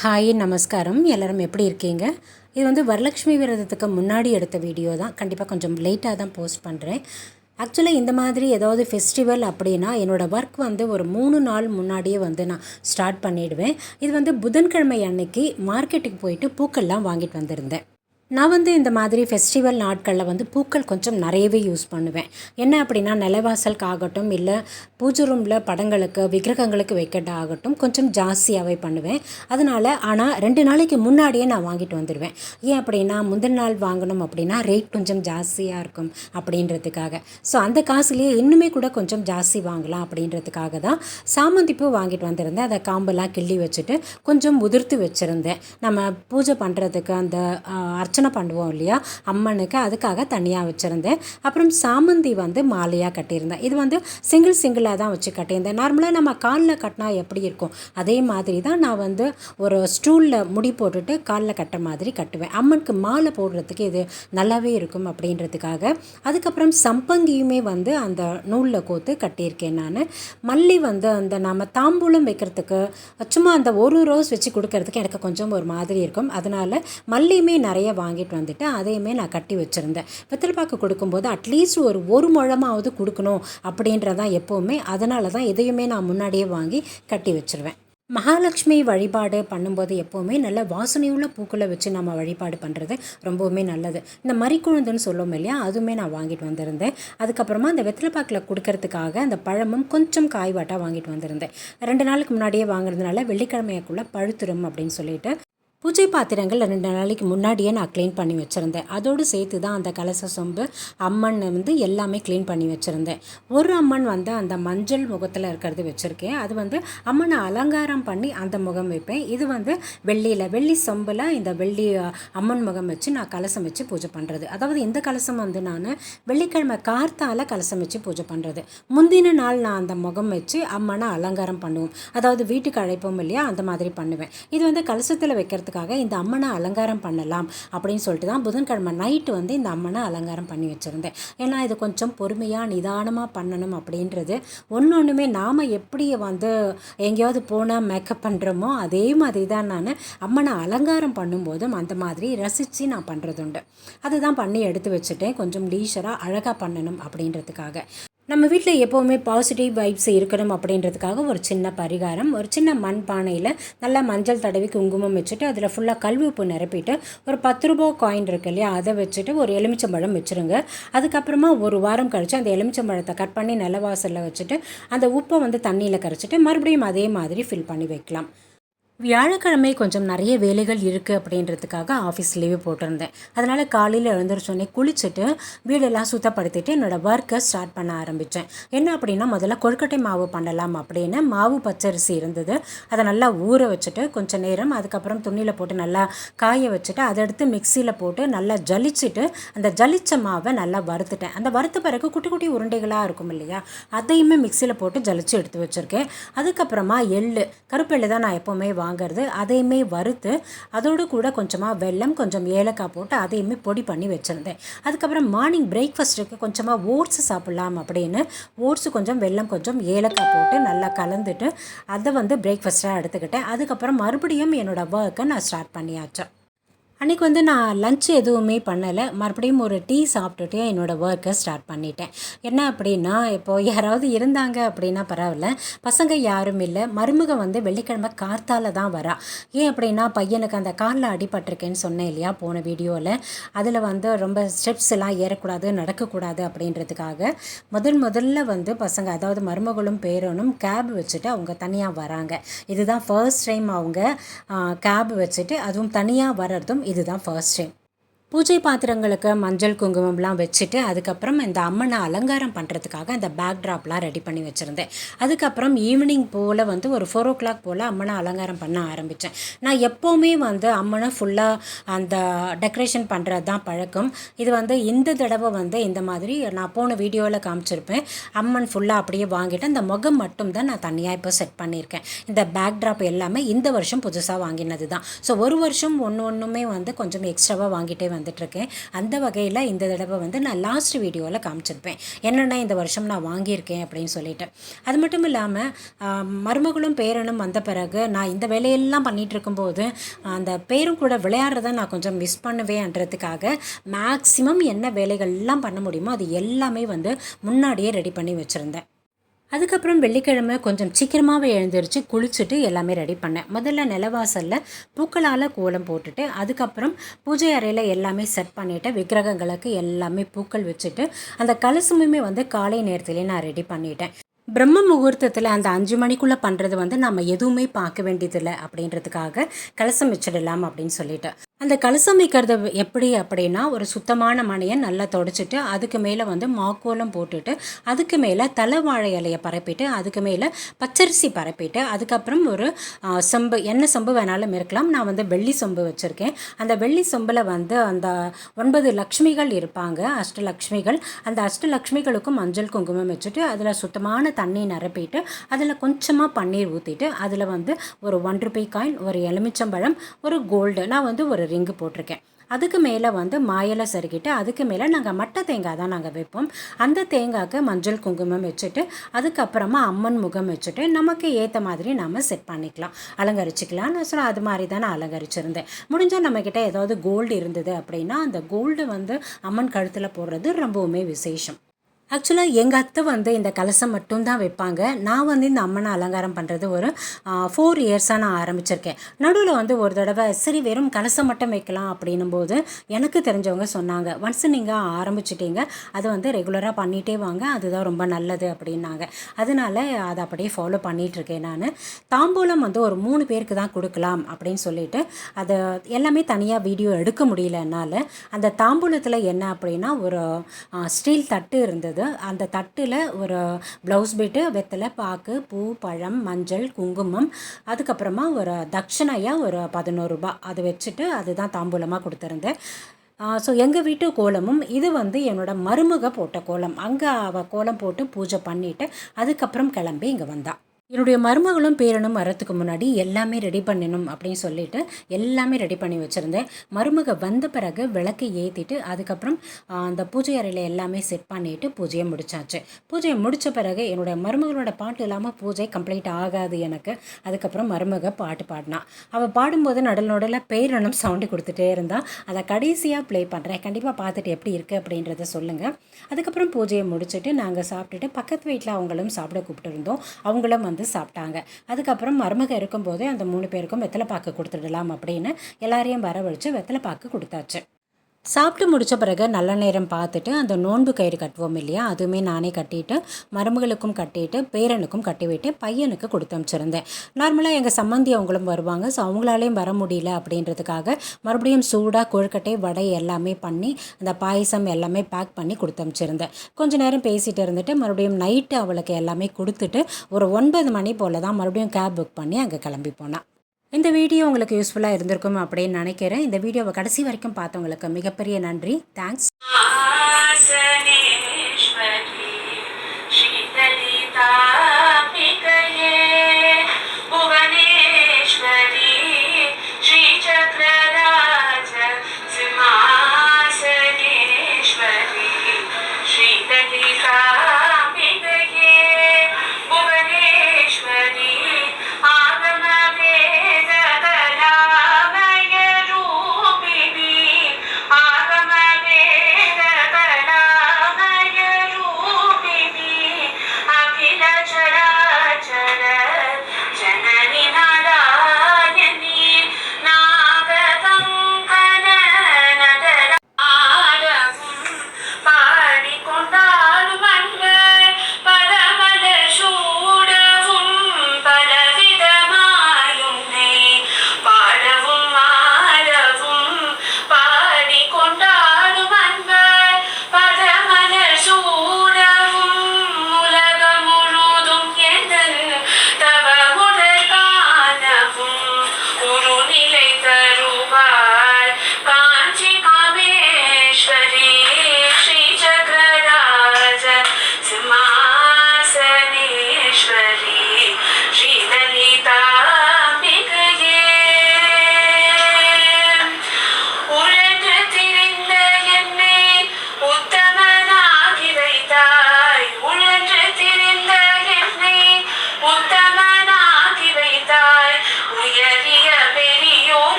Hi நமஸ்காரம். எல்லோரும் எப்படி இருக்கீங்க? இது வந்து வரலட்சுமி விரதத்துக்கு முன்னாடி எடுத்த வீடியோ தான். கண்டிப்பாக கொஞ்சம் லேட்டாக தான் போஸ்ட் பண்ணுறேன் ஆக்சுவலாக இந்த மாதிரி ஏதாவது ஃபெஸ்டிவல் அப்படின்னா என்னோடய ஒர்க் வந்து ஒரு மூணு நாள் முன்னாடியே வந்து நான் ஸ்டார்ட் பண்ணிவிடுவேன் இது வந்து புதன்கிழமை அன்னைக்கு மார்க்கெட்டுக்கு போயிட்டு பூக்கள்லாம் வாங்கிட்டு வந்திருந்தேன். நான் வந்து இந்த மாதிரி ஃபெஸ்டிவல் நாட்களில் வந்து பூக்கள் கொஞ்சம் நிறையவே யூஸ் பண்ணுவேன். என்ன அப்படின்னா நிலவாசலுக்கு ஆகட்டும் இல்லை பூஜை ரூமில் படங்களுக்கு விக்கிரகங்களுக்கு வைக்கட்ட ஆகட்டும் கொஞ்சம் ஜாஸ்தியாகவே பண்ணுவேன். அதனால் ஆனால் ரெண்டு நாளைக்கு முன்னாடியே நான் வாங்கிட்டு வந்துடுவேன் ஏன் அப்படின்னா முந்தின நாள் வாங்கணும் அப்படின்னா ரேட் கொஞ்சம் ஜாஸ்தியாக இருக்கும் அப்படின்றதுக்காக. ஸோ அந்த காசுலேயே இன்னுமே கூட கொஞ்சம் ஜாஸ்தி வாங்கலாம் அப்படின்றதுக்காக தான் சாமந்தி பூ வாங்கிட்டு வந்திருந்தேன். அதை காம்பெல்லாம் கிள்ளி வச்சுட்டு கொஞ்சம் உதிர்த்து வச்சுருந்தேன். நம்ம பூஜை பண்ணுறதுக்கு அந்த அர்ச்ச அர்ச்சனை பண்ணுவோம் இல்லையா? அம்மனுக்கு அதுக்காக தனியாக வச்சுருந்தேன். அப்புறம் சாமந்தி வந்து மாலையாக கட்டியிருந்தேன். இது வந்து சிங்கிள் சிங்கிளாக தான் வச்சு கட்டியிருந்தேன். நார்மலாக நம்ம காலில் கட்டினா எப்படி இருக்கும்? அதே மாதிரி தான் நான் வந்து ஒரு ஸ்டூலில் முடி போட்டுட்டு காலில் கட்டுற மாதிரி கட்டுவேன். அம்மனுக்கு மாலை போடுறதுக்கு இது நல்லாவே இருக்கும் அப்படின்றதுக்காக. அதுக்கப்புறம் சம்பங்கியுமே வந்து அந்த நூலில் கோத்து கட்டியிருக்கேன் நான். மல்லி வந்து அந்த நம்ம தாம்பூலம் வைக்கிறதுக்கு சும்மா அந்த ஒரு ரோஸ் வச்சு கொடுக்கறதுக்கு எனக்கு கொஞ்சம் ஒரு மாதிரி இருக்கும். அதனால் மல்லியுமே நிறைய வாங்கிட்டு வந்துட்டு அதையுமே நான் கட்டி வச்சுருந்தேன். வெத்தலைப்பாக்கு கொடுக்கும்போது அட்லீஸ்ட் ஒரு ஒரு முழமாவது கொடுக்கணும் அப்படின்றதான் எப்போவுமே அதனால தான் இதையுமே நான் முன்னாடியே வாங்கி கட்டி வச்சுருவேன். மகாலட்சுமி வழிபாடு பண்ணும்போது எப்போவுமே நல்ல வாசனையுள்ள பூக்களை வச்சு நம்ம வழிபாடு பண்ணுறது ரொம்பவுமே நல்லது. இந்த மறிக்குழுந்துன்னு சொல்லுவோம் இல்லையா அதுவுமே நான் வாங்கிட்டு வந்திருந்தேன். அதுக்கப்புறமா அந்த வெத்தலைப்பாக்கில் கொடுக்கறதுக்காக அந்த பழமும் கொஞ்சம் காய்வாட்டாக வாங்கிட்டு வந்திருந்தேன். ரெண்டு நாளுக்கு முன்னாடியே வாங்குறதுனால வெள்ளிக்கிழமைக்குள்ளே பழுத்துரும் அப்படின்னு சொல்லிட்டு பூஜை பாத்திரங்கள் ரெண்டு நாளைக்கு முன்னாடியே நான் க்ளீன் பண்ணி வச்சுருந்தேன். அதோடு சேர்த்து தான் அந்த கலச சொம்பு அம்மன் வந்து எல்லாமே க்ளீன் பண்ணி வச்சுருந்தேன். ஒரு அம்மன் வந்து அந்த மஞ்சள் முகத்தில் இருக்கிறது வச்சுருக்கேன். அது வந்து அம்மனை அலங்காரம் பண்ணி அந்த முகம் வைப்பேன். இது வந்து வெள்ளியில் வெள்ளி சொம்பில் இந்த வெள்ளி அம்மன் முகம் வச்சு நான் கலசம் வச்சு பூஜை பண்ணுறது அதாவது இந்த கலசம் வந்து நான் வெள்ளிக்கிழமை கார்த்தால கலசம் வச்சு பூஜை பண்ணுறது முந்தின நாள் நான் அந்த முகம் வச்சு அம்மனை அலங்காரம் பண்ணுவோம். அதாவது வீட்டுக்கு அழைப்போம் இல்லையா அந்த மாதிரி பண்ணுவேன். இது வந்து கலசத்தில் வைக்கிறது வைக்கிறதுக்காக இந்த அம்மனை அலங்காரம் பண்ணலாம் அப்படின்னு சொல்லிட்டு தான் புதன்கிழமை நைட்டு வந்து இந்த அம்மனை அலங்காரம் பண்ணி வச்சுருந்தேன். ஏன்னா இது கொஞ்சம் பொறுமையாக நிதானமாக பண்ணணும் அப்படின்றது. ஒன்று ஒன்றுமே நாம் எப்படி வந்து எங்கேயாவது போனால் மேக்கப் பண்ணுறோமோ அதே மாதிரி தான் நான் அம்மனை அலங்காரம் பண்ணும்போதும் அந்த மாதிரி ரசித்து நான் பண்ணுறதுண்டு அதுதான் பண்ணி எடுத்து வச்சுட்டேன். கொஞ்சம் லீஷராக அழகாக பண்ணணும் அப்படின்றதுக்காக. நம்ம வீட்டில் எப்போவுமே பாசிட்டிவ் வைப்ஸ் இருக்கணும் அப்படின்றதுக்காக ஒரு சின்ன பரிகாரம் ஒரு சின்ன மண் பானையில் நல்லா மஞ்சள் தடவி குங்குமம் வச்சுட்டு அதில் ஃபுல்லாக கல்வி உப்பு நிரப்பிட்டு ஒரு பத்து ரூபா காயின் இருக்கு இல்லையா அதை வச்சுட்டு ஒரு எலுமிச்சம்பழம் வச்சுருங்க. அதுக்கப்புறமா ஒரு வாரம் கழிச்சு அந்த எலுமிச்சம்பழத்தை கட் பண்ணி நிலவாசலில் வச்சுட்டு அந்த உப்பை வந்து தண்ணியில் கரைச்சிட்டு மறுபடியும் அதே மாதிரி ஃபில் பண்ணி வைக்கலாம். வியாழக்கிழமை கொஞ்சம் நிறைய வேலைகள் இருக்குது அப்படின்றதுக்காக ஆஃபீஸ் லீவு போட்டிருந்தேன். அதனால் காலையில் எழுந்திரிச்சோடனே குளிச்சுட்டு வீடெல்லாம் சுத்தப்படுத்திட்டு என்னோடய ஒர்க்கை ஸ்டார்ட் பண்ண ஆரம்பித்தேன் என்ன அப்படின்னா முதல்ல கொழுக்கட்டை மாவு பண்ணலாம் அப்படின்னு மாவு பச்சரிசி இருந்தது. அதை நல்லா ஊற வச்சுட்டு கொஞ்சம் நேரம் அதுக்கப்புறம் துணியில் போட்டு நல்லா காய வச்சுட்டு அதை எடுத்து மிக்சியில் போட்டு நல்லா ஜலிச்சுட்டு அந்த ஜலிச்ச மாவை நல்லா வறுத்துட்டேன். அந்த வறுத்த பிறகு குட்டி குட்டி உருண்டைகளாக இருக்கும் இல்லையா அதையுமே மிக்சியில் போட்டு ஜலிச்சு எடுத்து வச்சுருக்கேன். அதுக்கப்புறமா எள்ளு கருப்பெள்ளு தான் நான் எப்போவுமே வாங்கிறது அதையுமே வறுத்து அதோடு கூட கொஞ்சமாக வெல்லம் கொஞ்சம் ஏலக்காய் போட்டு அதையுமே பொடி பண்ணி வச்சுருந்தேன். அதுக்கப்புறம் மார்னிங் பிரேக்ஃபாஸ்ட்டுக்கு கொஞ்சமாக ஓட்ஸ் சாப்பிட்லாம் அப்படின்னு ஓட்ஸ் கொஞ்சம் வெல்லம் கொஞ்சம் ஏலக்காய் போட்டு நல்லா கலந்துட்டு அதை வந்து பிரேக்ஃபாஸ்ட்டாக எடுத்துக்கிட்டேன். அதுக்கப்புறம் மறுபடியும் என்னோடய ஒர்க்கை நான் ஸ்டார்ட் பண்ணியாச்சு. அன்றைக்கி வந்து நான் லஞ்ச் எதுவுமே பண்ணலை. மறுபடியும் ஒரு டீ சாப்பிட்டுட்டு என்னோடய ஒர்க்கை ஸ்டார்ட் பண்ணிட்டேன். என்ன அப்படின்னா இப்போது யாராவது இருந்தாங்க அப்படின்னா பரவாயில்ல. பசங்க யாரும் இல்லை. மருமக வந்து வெள்ளிக்கிழமை கார்த்தால தான் வரா. ஏன் அப்படின்னா பையனுக்கு அந்த காலில் அடிபட்டிருக்கேன்னு சொன்னேன் இல்லையா போன வீடியோவில் அதில் வந்து ரொம்ப ஸ்டெப்ஸ் எல்லாம் ஏறக்கூடாது நடக்கக்கூடாது அப்படின்றதுக்காக முதல் முதல்ல வந்து பசங்க அதாவது மருமகளும் பேரனும் கேப் வச்சுட்டு அவங்க தனியாக வராங்க. இதுதான் ஃபர்ஸ்ட் டைம் அவங்க கேப் வச்சுட்டு அதுவும் தனியாக வர்றதும் இதுதான் ஃபர்ஸ்ட் டைம் பூஜை பாத்திரங்களுக்கு மஞ்சள் குங்குமம்லாம் வச்சுட்டு அதுக்கப்புறம் இந்த அம்மனை அலங்காரம் பண்ணுறதுக்காக அந்த பேக் ட்ராப்லாம் ரெடி பண்ணி வச்சுருந்தேன். அதுக்கப்புறம் ஈவினிங் போல் வந்து ஒரு ஃபோர் ஓ கிளாக் போல் அம்மனை அலங்காரம் பண்ண ஆரம்பித்தேன் நான் எப்போவுமே வந்து அம்மனை ஃபுல்லாக அந்த டெக்கரேஷன் பண்ணுறது தான் பழக்கம். இது வந்து இந்த தடவை வந்து இந்த மாதிரி நான் போன வீடியோவில் காமிச்சிருப்பேன். அம்மன் ஃபுல்லாக அப்படியே வாங்கிட்டு அந்த முகம் மட்டும் தான் நான் தனியாக இப்போ செட் பண்ணியிருக்கேன். இந்த பேக் ட்ராப் எல்லாமே இந்த வருஷம் புதுசாக வாங்கினது தான் ஸோ ஒரு வருஷம் ஒன்று ஒன்றுமே வந்து கொஞ்சம் எக்ஸ்ட்ராவாக வாங்கிட்டே வந்துட்டுருக்கேன் அந்த வகையில் இந்த தடவை வந்து நான் லாஸ்ட் வீடியோவில் காமிச்சிருப்பேன். என்னென்ன இந்த வருஷம் நான் வாங்கியிருக்கேன் அப்படின்னு சொல்லிட்டு. அது மட்டும் இல்லாமல் மருமகளும் பேரனும் வந்த பிறகு நான் இந்த வேலையெல்லாம் பண்ணிகிட்டு இருக்கும்போது அந்த பேரும் கூட விளையாடுறத நான் கொஞ்சம் மிஸ் பண்ணுவேன்றதுக்காக மேக்ஸிமம் என்ன வேலைகள்லாம் பண்ண முடியுமோ அது எல்லாமே வந்து முன்னாடியே ரெடி பண்ணி வச்சுருந்தேன். அதுக்கப்புறம் வெள்ளிக்கிழமை கொஞ்சம் சீக்கிரமாகவே எழுந்திரிச்சு குளிச்சுட்டு எல்லாமே ரெடி பண்ணேன். முதல்ல நிலவாசலில் பூக்களால் கோலம் போட்டுட்டு அதுக்கப்புறம் பூஜை அறையில் எல்லாமே செட் பண்ணிவிட்டு விக்கிரகங்களுக்கு எல்லாமே பூக்கள் வச்சுட்டு அந்த கலசமுமே வந்து காலை நேரத்துலேயே நான் ரெடி பண்ணிட்டேன். பிரம்ம முகூர்த்தத்தில் அந்த அஞ்சு மணிக்குள்ளே பண்ணுறது வந்து நம்ம எதுவுமே பார்க்க வேண்டியதில்லை அப்படின்றதுக்காக கலசம் வச்சிடலாம் அப்படின்னு சொல்லிட்டு. அந்த கலசம் வைக்கிறது எப்படி அப்படின்னா ஒரு சுத்தமான மனையை நல்லா தொடச்சிட்டு அதுக்கு மேலே வந்து மாக்கோலம் போட்டுட்டு அதுக்கு மேலே தலைவாழை இலையை பரப்பிட்டு அதுக்கு மேலே பச்சரிசி பரப்பிட்டு அதுக்கப்புறம் ஒரு செம்பு என்ன செம்பு வேணாலும் இருக்கலாம். நான் வந்து வெள்ளி சொம்பு வச்சுருக்கேன். அந்த வெள்ளி சொம்பில் வந்து அந்த ஒன்பது லக்ஷ்மிகள் இருப்பாங்க அஷ்டலக்ஷ்மிகள். அந்த அஷ்டலக்ஷ்மிகளுக்கும் மஞ்சள் குங்குமம் வச்சுட்டு அதில் சுத்தமான தண்ணி நிரப்பிட்டு அதில் கொஞ்சமாக பன்னீர் ஊற்றிட்டு அதில் வந்து ஒரு ஒன் ருபி காயின் ஒரு எலுமிச்சம்பழம் ஒரு கோல்டு நான் வந்து ஒரு ரிங்கு போட்டிருக்கேன். அதுக்கு மேலே வந்து மாயலை சருகிட்டு அதுக்கு மேலே நாங்கள் மட்டை தேங்காய் தான் நாங்கள் வைப்போம். அந்த தேங்காய்க்கு மஞ்சள் குங்குமம் வச்சுட்டு அதுக்கப்புறமா அம்மன் முகம் வச்சுட்டு நமக்கு ஏற்ற மாதிரி நாம் செட் பண்ணிக்கலாம். அலங்கரிச்சிக்கலாம் நான் சொன்னால் அது மாதிரி தான் நான் அலங்கரிச்சிருந்தேன். முடிஞ்சால் நம்மக்கிட்ட ஏதாவது கோல்டு இருந்தது அப்படின்னா அந்த கோல்டு வந்து அம்மன் கழுத்தில் போடுறது ரொம்பவுமே விசேஷம். ஆக்சுவலாக எங்கள் அத்தை வந்து இந்த கலசம் மட்டும்தான் வைப்பாங்க. நான் வந்து இந்த அம்மனை அலங்காரம் பண்ணுறது ஒரு ஃபோர் இயர்ஸாக நான் ஆரம்பிச்சிருக்கேன். நடுவில் வந்து ஒரு தடவை சரி வெறும் கலசம் மட்டும் வைக்கலாம் அப்படின்னும் போது எனக்கு தெரிஞ்சவங்க சொன்னாங்க. ஒன்ஸ் நீங்கள் ஆரம்பிச்சிட்டீங்க அதை வந்து ரெகுலராக பண்ணிகிட்டே வாங்க அதுதான் ரொம்ப நல்லது அப்படின்னாங்க. அதனால அதை அப்படியே ஃபாலோ பண்ணிகிட்ருக்கேன் நான். தாம்பூலம் வந்து ஒரு மூணு பேருக்கு தான் கொடுக்கலாம் அப்படின்னு சொல்லிட்டு அதை எல்லாமே தனியாக வீடியோ எடுக்க முடியல என்னால். அந்த தாம்பூலத்தில் என்ன அப்படின்னா ஒரு ஸ்டீல் தட்டு இருந்தது. இருந்தது அந்த தட்டில் ஒரு ப்ளவுஸ் பீட்டு வெத்தலை பாக்கு பூ பழம் மஞ்சள் குங்குமம் அதுக்கப்புறமா ஒரு தட்சிணையாக ஒரு பதினோரு ரூபா. அதை வச்சுட்டு அதுதான் தாம்பூலமாக கொடுத்துருந்தேன். ஸோ எங்கள் வீட்டு கோலமும் இது வந்து என்னோட மருமக போட்ட கோலம். அங்கே அவள் கோலம் போட்டு பூஜை பண்ணிவிட்டு அதுக்கப்புறம் கிளம்பி இங்கே வந்தாள் என்னுடைய மருமகளும் பேரனும் வரத்துக்கு முன்னாடி எல்லாமே ரெடி பண்ணணும் அப்படின்னு சொல்லிட்டு எல்லாமே ரெடி பண்ணி வச்சுருந்தேன். மருமக வந்த பிறகு விளக்கு ஏற்றிட்டு அதுக்கப்புறம் அந்த பூஜை அறையில் எல்லாமே செட் பண்ணிவிட்டு பூஜையை முடிச்சாச்சு. பூஜையை முடித்த பிறகு என்னுடைய மருமகளோட பாட்டு இல்லாமல் பூஜை கம்ப்ளீட் ஆகாது எனக்கு. அதுக்கப்புறம் மருமக பாட்டு பாடினா. அவள் பாடும்போது நடல் நொடல பேரனும் சவுண்டு கொடுத்துட்டே இருந்தால் அதை கடைசியாக ப்ளே பண்ணுறேன் கண்டிப்பாக பார்த்துட்டு எப்படி இருக்குது அப்படின்றத சொல்லுங்கள் அதுக்கப்புறம் பூஜையை முடிச்சுட்டு நாங்கள் சாப்பிட்டுட்டு பக்கத்து வீட்டில் அவங்களும் சாப்பிட கூப்பிட்டு அவங்களும் வந்து வந்து சாப்பிட்டாங்க. அதுக்கப்புறம் மருமக இருக்கும்போதே அந்த மூணு பேருக்கும் வெத்தலை பாக்கு கொடுத்துடலாம் அப்படின்னு எல்லாரையும் வரவழைச்சு வெத்தலை பாக்கு கொடுத்தாச்சு. சாப்பிட்டு முடித்த பிறகு நல்ல நேரம் பார்த்துட்டு அந்த நோன்பு கயிறு கட்டுவோம் இல்லையா? அதுவுமே நானே கட்டிட்டு மருமகளுக்கும் கட்டிட்டு பேரனுக்கும் கட்டிவிட்டு பையனுக்கு கொடுத்து அனுப்பிச்சிருந்தேன் நார்மலாக எங்கள் சம்மந்தி அவங்களும் வருவாங்க. ஸோ அவங்களாலேயும் வர முடியல அப்படின்றதுக்காக மறுபடியும் சூடாக கொழுக்கட்டை வடை எல்லாமே பண்ணி அந்த பாயசம் எல்லாமே பேக் பண்ணி கொடுத்து அனுப்பிச்சிருந்தேன் கொஞ்ச நேரம் பேசிகிட்டு இருந்துட்டு மறுபடியும் நைட்டு அவளுக்கு எல்லாமே கொடுத்துட்டு ஒரு ஒன்பது மணி போல் தான் மறுபடியும் கேப் புக் பண்ணி அங்கே கிளம்பி போனான் இந்த வீடியோ உங்களுக்கு யூஸ்ஃபுல்லாக இருந்திருக்கும் அப்படின்னு நினைக்கிறேன். இந்த வீடியோவை கடைசி வரைக்கும் பார்த்தவங்களுக்கு மிகப்பெரிய நன்றி. தேங்க்ஸ்